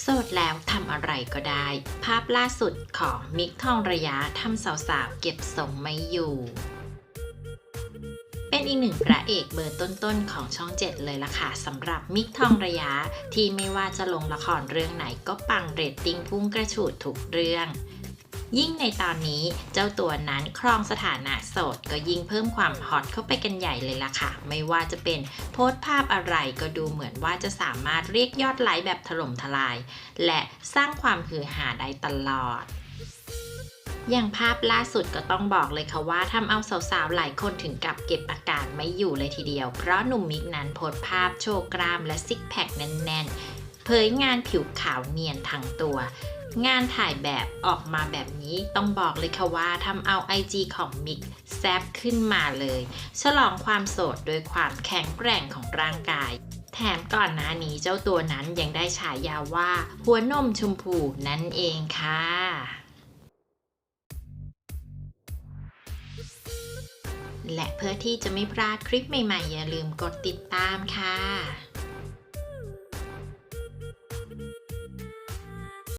โสดแล้วทำอะไรก็ได้ ภาพล่าสุดของมิกทองระยะทำสาวๆเก็บทรงไม่อยู่ เป็นอีกหนึ่งพระเอกเบอร์ต้นๆของช่องเจ็ดเลยล่ะค่ะสำหรับมิกทองระยะที่ไม่ว่าจะลงละครเรื่องไหนก็ปังเรตติ้งพุ่งกระฉูดทุกเรื่อง ยิ่งในตอนนี้เจ้าตัวนั้นครองสถานะโสด ก็ยิ่งเพิ่มความฮอตเข้าไปกันใหญ่เลยล่ะค่ะ ไม่ว่าจะเป็นโพสต์ภาพอะไรก็ดูเหมือนว่าจะสามารถเรียกยอดไลค์แบบถล่มทลาย และสร้างความฮือหาได้ตลอดอย่างภาพล่าสุดก็ต้องบอกเลยค่ะว่าทำเอาสาวๆ หลายคนถึงกับเก็บอาการไม่อยู่เลยทีเดียว เพราะหนุ่มมิกนั้นโพสภาพโชว์กล้ามและซิกแพคแน่นๆ เผยงานผิวขาวเนียนทั้งตัว งานถ่ายแบบออกมาแบบนี้ต้องบอกเลยค่ะว่าทำเอา IG ของมิกแซบขึ้นมาเลย ฉลองความโสดโดยความแข็งแกร่งของร่างกาย แถมก่อนหน้านี้เจ้าตัวนั้นยังได้ฉายาว่า หัวนมชมพูนั่นเองค่ะและเพื่อที่จะไม่พลาดคลิปใหม่ๆ อย่าลืมกดติดตามค่ะ